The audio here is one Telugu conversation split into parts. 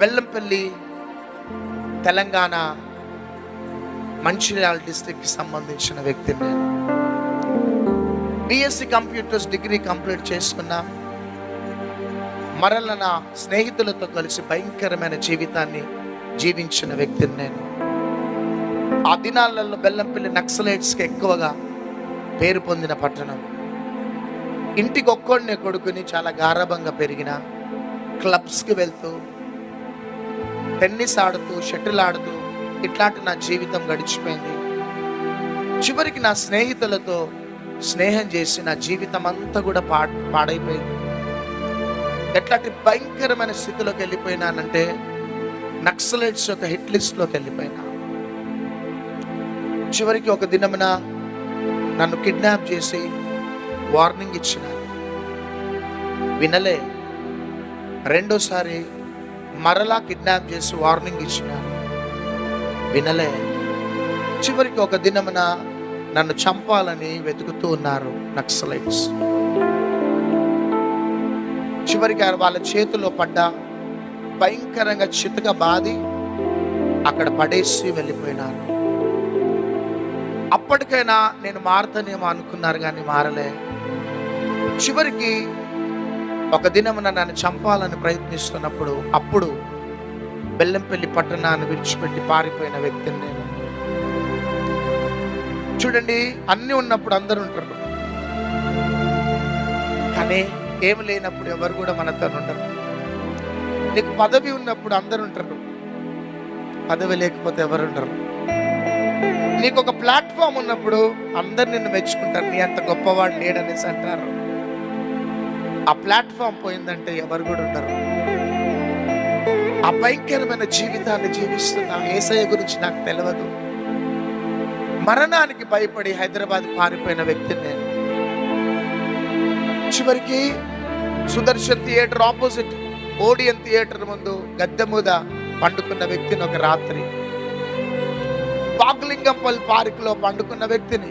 బెల్లంపల్లి తెలంగాణ మంచిర్యాల డిస్టిక్కి సంబంధించిన వ్యక్తిని నేను. బిఎస్సి కంప్యూటర్స్ డిగ్రీ కంప్లీట్ చేసుకున్నా. మరల నా స్నేహితులతో కలిసి భయంకరమైన జీవితాన్ని జీవించిన వ్యక్తిని నేను. ఆ దినాలలో బెల్లంపల్లి నక్సలైట్స్కి ఎక్కువగా పేరు పొందిన పట్టణం. ఇంటికి కొడుకుని చాలా గారాభంగా పెరిగిన. క్లబ్స్కి వెళ్తూ టెన్నిస్ ఆడుతూ షటిల్ ఆడుతూ ఇట్లాంటి నా జీవితం గడిచిపోయింది. చివరికి నా స్నేహితులతో స్నేహం చేసి నా జీవితం అంతా కూడా పా పాడైపోయింది. ఎట్లాంటి భయంకరమైన స్థితిలోకి వెళ్ళిపోయినానంటే నక్సలైట్స్ యొక్క హిట్ లిస్ట్లోకి వెళ్ళిపోయినా. చివరికి ఒక దినమున నన్ను కిడ్నాప్ చేసి వార్నింగ్ ఇచ్చిన వినలే. రెండోసారి మరలా కిడ్నాప్ చేసి వార్నింగ్ ఇచ్చిన వినలే. చివరికి ఒక దినమున నన్ను చంపాలని వెతుకుతూ ఉన్నారు నక్సలైట్స్. చివరికి వాళ్ళ చేతిలో పడ్డ భయంకరంగా చితక బాది అక్కడ పడేసి వెళ్ళిపోయినారు అప్పటికైనా నేను మారుతానేమో అనుకున్నారు కానీ మారలే. చివరికి ఒక దినమున నన్ను చంపాలని ప్రయత్నిస్తున్నప్పుడు అప్పుడు బెల్లంపల్లి పట్టణాన్ని విడిచిపెట్టి పారిపోయిన వ్యక్తిని నేను. చూడండి అన్ని ఉన్నప్పుడు అందరు ఉంటారు. కానీ ఏమి లేనప్పుడు ఎవరు కూడా మనతో ఉండరు. నీకు పదవి ఉన్నప్పుడు అందరు ఉంటారు. పదవి లేకపోతే ఎవరు ఉండరు. నీకు ఒక ప్లాట్ఫామ్ ఉన్నప్పుడు అందరు నిన్ను మెచ్చుకుంటారు. నీ అంత గొప్పవాడు లేడనేసి అంటారు. ఆ ప్లాట్ఫామ్ పోయిందంటే ఎవరు కూడా ఉండరు. ఆ భయంకరమైన జీవితాన్ని జీవిస్తున్న ఏసయ్య గురించి నాకు తెలియదు మరణానికి భయపడి హైదరాబాద్ పారిపోయిన వ్యక్తిని నేను. చివరికి Sudarshan theatre opposite Odeon theatre ముందు గద్దె మీద పండుకున్న వ్యక్తిని ఒక రాత్రి. పాకులింగంపల్ పార్క్లో పండుకున్న వ్యక్తిని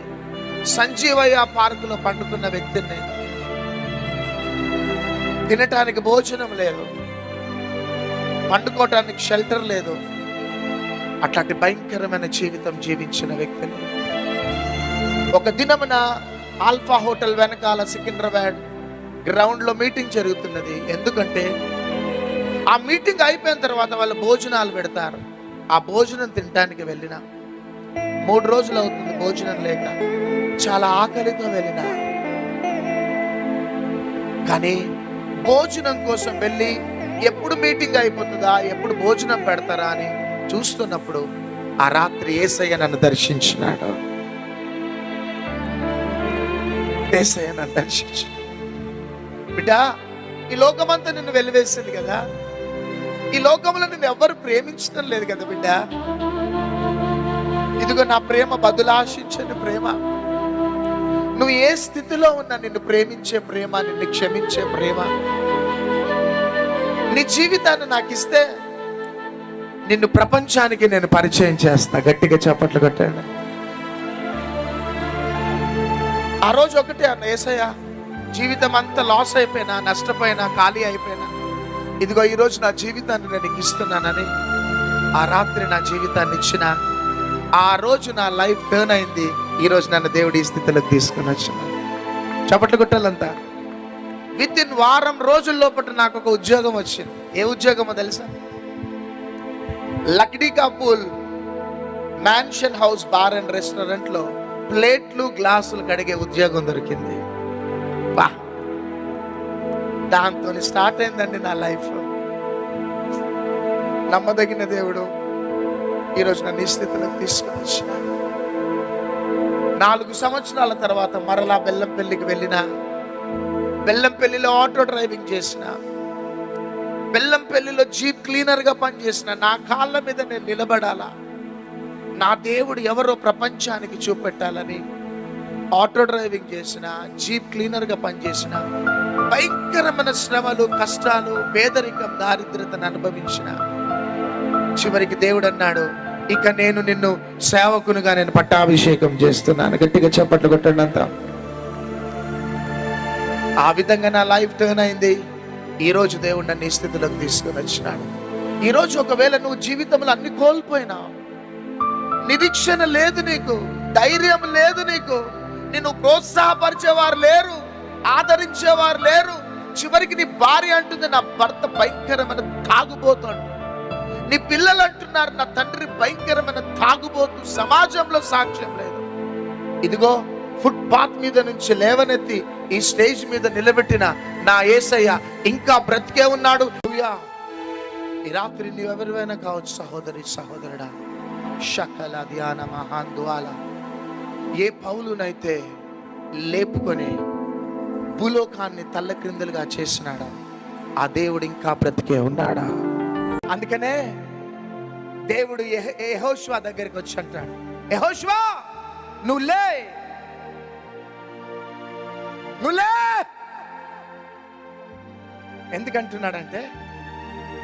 సంజీవయ్య పార్క్లో పండుకున్న వ్యక్తిని నేను. తినటానికి భోజనం లేదు. పండుకోవటానికి షెల్టర్ లేదు. అట్లాంటి భయంకరమైన జీవితం జీవించిన వ్యక్తిని ఒక దినమున ఆల్ఫా హోటల్ వెనకాల సికింద్రాబాద్ గ్రౌండ్లో మీటింగ్ జరుగుతున్నది. ఎందుకంటే ఆ మీటింగ్ అయిపోయిన తర్వాత వాళ్ళు భోజనాలు పెడతారు. ఆ భోజనం తినడానికి వెళ్ళిన. మూడు రోజులు అవుతుంది భోజనం లేక. చాలా ఆకలితో వెళ్ళిన. కానీ భోజనం కోసం వెళ్ళి ఎప్పుడు మీటింగ్ అయిపోతుందా? ఎప్పుడు భోజనం పెడతారా అని చూస్తున్నప్పుడు ఆ రాత్రి ఏసయ్య నన్ను దర్శించినాడు. ఏసయ్య నన్ను దర్శించి బిడ్డ ఈ లోకమంతా నిన్ను వెలివేసింది కదా? ఈ లోకంలో నిన్ను ఎవరు ప్రేమించడం లేదు కదా బిడ్డ? ఇదిగో నా ప్రేమ బదులాశించని ప్రేమ. నువ్వు ఏ స్థితిలో ఉన్నా నిన్ను ప్రేమించే ప్రేమ నిన్ను క్షమించే ప్రేమ. నీ జీవితాన్ని నాకు ఇస్తే నిన్ను ప్రపంచానికి నేను పరిచయం చేస్తా. గట్టిగా చప్పట్లు కొట్టాడు. ఆ రోజు ఒకటే అన్న ఏసయ్య జీవితం అంతా లాస్ అయిపోయినా నష్టపోయినా ఖాళీ అయిపోయినా. ఇదిగో ఈరోజు నా జీవితాన్ని నేను ఇస్తున్నానని ఆ రాత్రి నా జీవితాన్ని ఇచ్చిన ఆ రోజు నా లైఫ్ టర్న్ అయింది. ఈరోజు నన్ను దేవుడి ఈ స్థితిలోకి తీసుకుని వచ్చిన చప్పట్లు కొట్టాలంతా. విత్ ఇన్ వారం రోజుల లోపల నాకు ఒక ఉద్యోగం వచ్చింది. ఏ ఉద్యోగమో తెలుసా? Lakdikapul mansion house bar and రెస్టారెంట్లో ప్లేట్లు గ్లాసులు కడిగే ఉద్యోగం దొరికింది. బా! దాంతో స్టార్ట్ అయిందండి నా లైఫ్. నమ్మదగిన దేవుడు. ఈరోజు నన్ను ఈ స్థితిలోకి తీసుకుని వచ్చిన నాలుగు సంవత్సరాల తర్వాత మరలా బెల్లంపల్లికి వెళ్ళిన బెల్లంపల్లిలో ఆటో డ్రైవింగ్ చేసిన బెల్లంపల్లిలో జీప్ క్లీనర్గా పనిచేసిన నా కాళ్ళ మీద నేను నిలబడాలా? నా దేవుడు ఎవరో ప్రపంచానికి చూపెట్టాలని ఆటో డ్రైవింగ్ చేసిన జీప్ క్లీనర్గా పనిచేసిన భయంకరమైన శ్రమలు కష్టాలు పేదరికం దారిద్రతను అనుభవించిన చివరికి దేవుడు అన్నాడు ఇక నేను నిన్ను సేవకునిగా నేను పట్టాభిషేకం చేస్తున్నాను. గట్టిగా చప్పట్లు కొట్టండి అంతా. ఆ విధంగా నా లైఫ్ టర్న్ అయింది. ఈరోజు దేవుడు నన్ను ఈ స్థితిలోకి తీసుకుని వచ్చినాడు. ఈరోజు ఒకవేళ నువ్వు జీవితంలో అన్ని కోల్పోయినా నిరీక్షణ లేదు నీకు ధైర్యం లేదు నీకు నిన్ను ప్రోత్సాహపరిచేవారు లేరు ఆదరించేవారు లేరు చివరికి నీ భార్య అంటుంది నా భర్త భయంకరమైన తాగుబోతాడు నీ పిల్లలు అంటున్నారు నా తండ్రి భయంకరమైన తాగుబోతు సమాజంలో సాక్ష్యం లేదు. ఇదిగో ఫుట్ పాత్ మీద నుంచి లేవనెత్తి ఈ స్టేజ్ మీద నిలబెట్టిన నా ఏసయ్య ఇంకా బ్రతికే ఉన్నాడు. ఈ రాత్రి నీవెవరివైనా కావచ్చు సహోదరి సహోదరుడా. షకల ధ్యాన మహాందువాల. ఏ పౌలునైతే లేపుకొని భూలోకాన్ని తల్లక్రిందులుగా చేసినాడా ఆ దేవుడు ఇంకా బ్రతికే ఉన్నాడా? అందుకనే దేవుడు యహోష్వా దగ్గరికి వచ్చి అంటాడు. యహోష్వా నువ్వు లే. నువ్వు లే. ఎందుకంటున్నాడంటే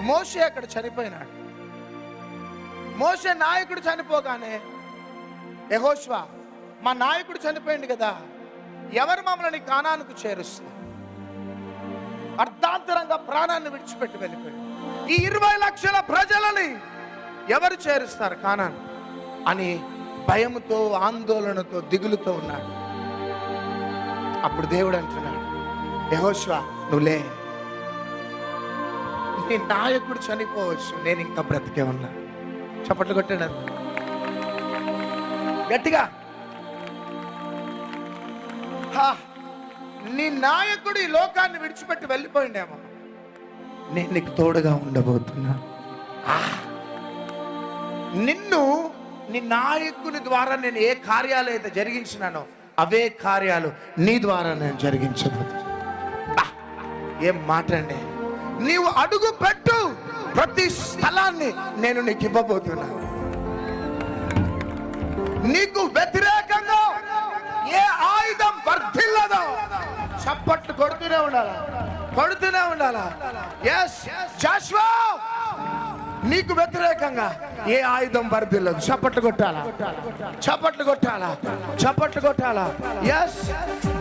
మోషే అక్కడ చనిపోయినాడు. మోషే నాయకుడు చనిపోగానే యహోష్వా మా నాయకుడు చనిపోయింది కదా ఎవరు మమ్మల్ని కానానికి చేరుస్తారు? అర్ధాంతరంగా ప్రాణాన్ని విడిచిపెట్టి వెళ్ళిపోయాడు. ఈ ఇరవై లక్షల ప్రజలని ఎవరు చేరుస్తారు కానాను? అని భయముతో ఆందోళనతో దిగులుతో ఉన్నాడు. అప్పుడు దేవుడు అంటున్నాడు యహోశ్వా నువ్వులే నీ నాయకుడు చనిపోవచ్చు నేను ఇంకా బ్రతికే ఉన్నా. చప్పట్లు కొట్టాడు గట్టిగా. హా, నీ నాయకుడు ఈ లోకాన్ని విడిచిపెట్టి వెళ్ళిపోయిండేమో. నేను నీకు తోడుగా ఉండబోతున్నా. నిన్ను నీ నాయకుని ద్వారా నేను ఏ కార్యాలు అయితే జరిగించినానో అవే కార్యాలు నీ ద్వారా నేను జరిగించబోతున్నా. ఆ, ఏం మాట అండి నీవు అడుగు పెట్టు. ప్రతి స్థలాన్ని నేను నీకు ఇవ్వబోతున్నా. నీకు వ్యతిరేకంగా ఏ ఆయుధం వర్ధిల్లదో చప్పట్లు కొడుతూనే ఉండాలా? కొడుతూనే ఉండాలా? ఎస్ జాష్వా నీకు వ్యతిరేకంగా ఏ ఆయుధం వర్ధిల్లదు చప్పట్లు కొట్టాలా? చప్పట్లు కొట్టాలా? చప్పట్లు కొట్టాలా? ఎస్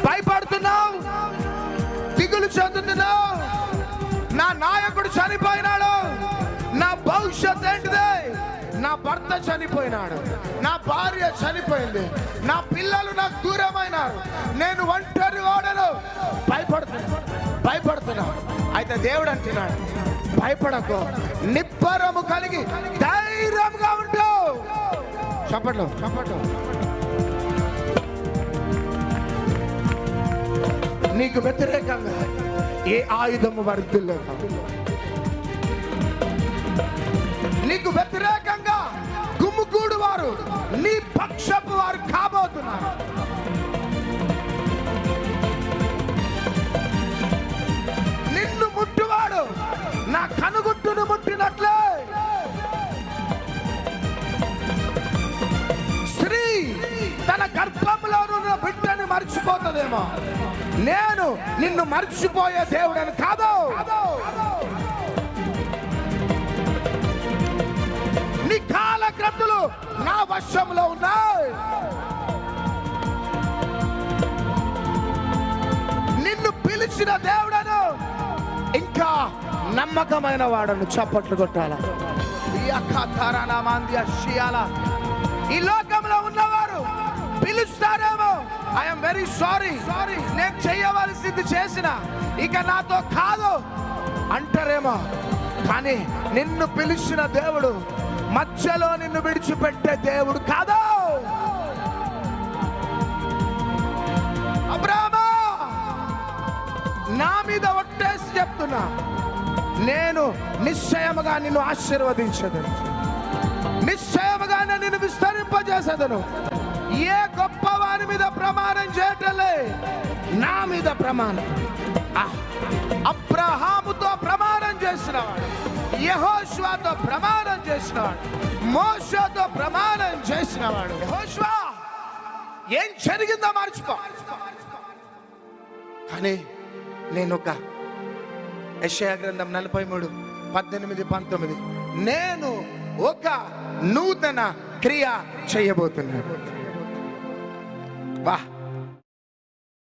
భయపడుతున్నావు. దిగులు చెందుతున్నావు. నా నాయకు భర్త చనిపోయినాడు. నా భార్య చనిపోయింది. నా పిల్లలు నాకు దూరమైనారు. నేను ఒంటరి వాడను భయపడుతున్నా. భయపడుతున్నా. అయితే దేవుడు అంటున్నాడు భయపడకు. నిబ్బరము కలిగి ధైర్యంగా ఉంటావు చప్పట్లు చప్పట్లు నీకు వ్యతిరేకంగా ఏ ఆయుధము వర్ధిల్లదు. నీకు వ్యతిరేకంగా వారు నీ పక్షపు వారు కాబోతున్నారు. నిన్ను ముట్టువాడు నా కనుగుట్టును ముట్టినట్లే. స్త్రీ తన గర్భంలో ఉన్న బిడ్డని మర్చిపోతుందేమో. నేను నిన్ను మర్చిపోయే దేవుడని కాదో. నీ కాలగ్రతులు నా వశంలో ఉన్నాయి నిన్ను పిలిచిన దేవుడను ఇంకా నమ్మకమైన వాడను చప్పట్లు కొట్టాల? ఈ లోకంలో ఉన్నవారు పిలుస్తారేమో. ఐఎమ్ వెరీ సారీ సారీ నేను చేయవలసింది చేసిన. ఇక నాతో కాదు. అంటారేమో. కానీ నిన్ను పిలిచిన దేవుడు మధ్యలో నిన్ను విడిచిపెట్టే దేవుడు కాదు. అబ్రామా నా మీద ఒట్టేసి చెప్తున్నా. నేను నిశ్చయముగా నిన్ను ఆశీర్వదించదను నిశ్చయముగా నిన్ను విస్తరింపజేసేదను. ఏ గొప్ప వారి మీద ప్రమాణం చేయటలే నా మీద ప్రమాణం. అబ్రహాముతో ప్రమాణం చేసినవాడు యహోశ్వాతో ప్రమాణం చేసినవాడు. మోసతో ప్రమాణం చేసినవాడు. యహోశ్వా ఏం జరిగిందో మర్చిపో. కానీ నేను ఒక యెషయా గ్రంథం నలభై మూడు పద్దెనిమిది పంతొమ్మిది. నేను ఒక నూతన క్రియ చేయబోతున్నాను. వా